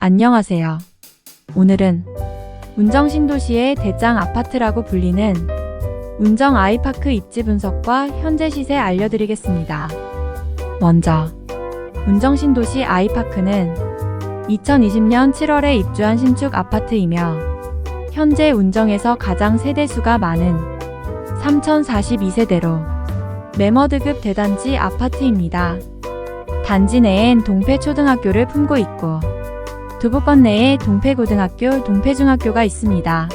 안녕하세요. 오늘은 운정 신도시의 대장 아파트라고 불리는 운정 아이파크 입지 분석과 현재 시세 알려드리겠습니다. 먼저 운정 신도시 아이파크는 2020년 7월에 입주한 신축 아파트이며 현재 운정에서 가장 세대수가 많은 3042세대로 매머드급 대단지 아파트입니다. 단지 내엔 동패초등학교를 품고 있고 두부권 내에 동패고등학교, 동패중학교가 있습니다.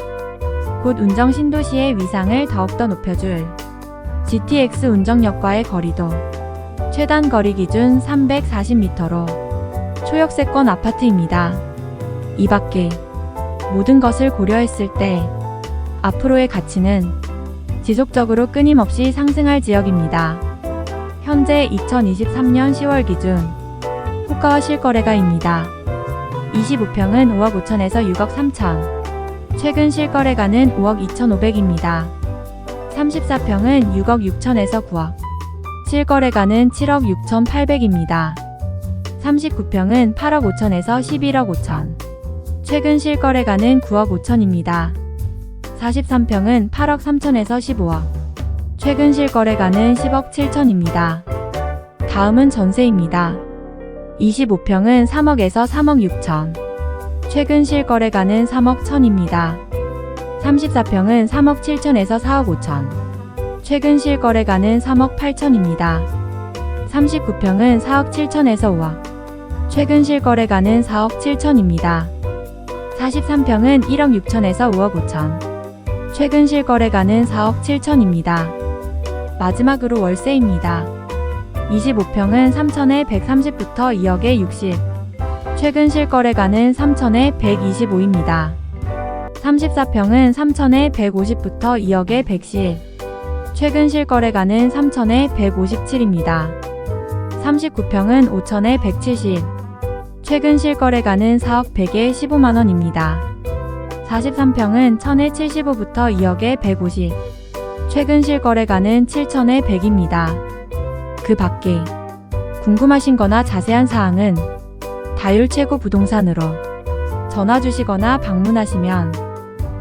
곧 운정 신도시의 위상을 더욱더 높여줄 GTX 운정역과의 거리도 최단 거리 기준 340m로 초역세권 아파트입니다. 이 밖에 모든 것을 고려했을 때 앞으로의 가치는 지속적으로 끊임없이 상승할 지역입니다. 현재 2023년 10월 기준 호가와 실거래가입니다. 25평은 5억 5천에서 6억 3천. 최근 실거래가는 5억 2,500입니다. 34평은 6억 6천에서 9억. 실거래가는 7억 6,800입니다. 39평은 8억 5천에서 11억 5천. 최근 실거래가는 9억 5천입니다. 43평은 8억 3천에서 15억. 최근 실거래가는 10억 7천입니다. 다음은 전세입니다. 25평은 3억에서 3억 6천. 최근 실거래가는 3억 1천입니다. 34평은 3억 7천에서 4억 5천. 최근 실거래가는 3억 8천입니다. 39평은 4억 7천에서 5억. 최근 실거래가는 4억 7천입니다. 43평은 1억 6천에서 5억 5천. 최근 실거래가는 4억 7천입니다. 마지막으로 월세입니다. 25평은 3천에 130부터 2억에 60. 최근 실거래가는 3천에 125입니다. 34평은 3천에 150부터 2억에 110. 최근 실거래가는 3천에 157입니다. 39평은 5천에 170. 최근 실거래가는 4억 100에 15만원입니다. 43평은 1000에 75부터 2억에 150. 최근 실거래가는 7천에 100입니다. 그 밖에 궁금하신 거나 자세한 사항은 다율 최고 부동산으로 전화 주시거나 방문하시면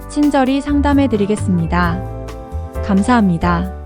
친절히 상담해 드리겠습니다. 감사합니다.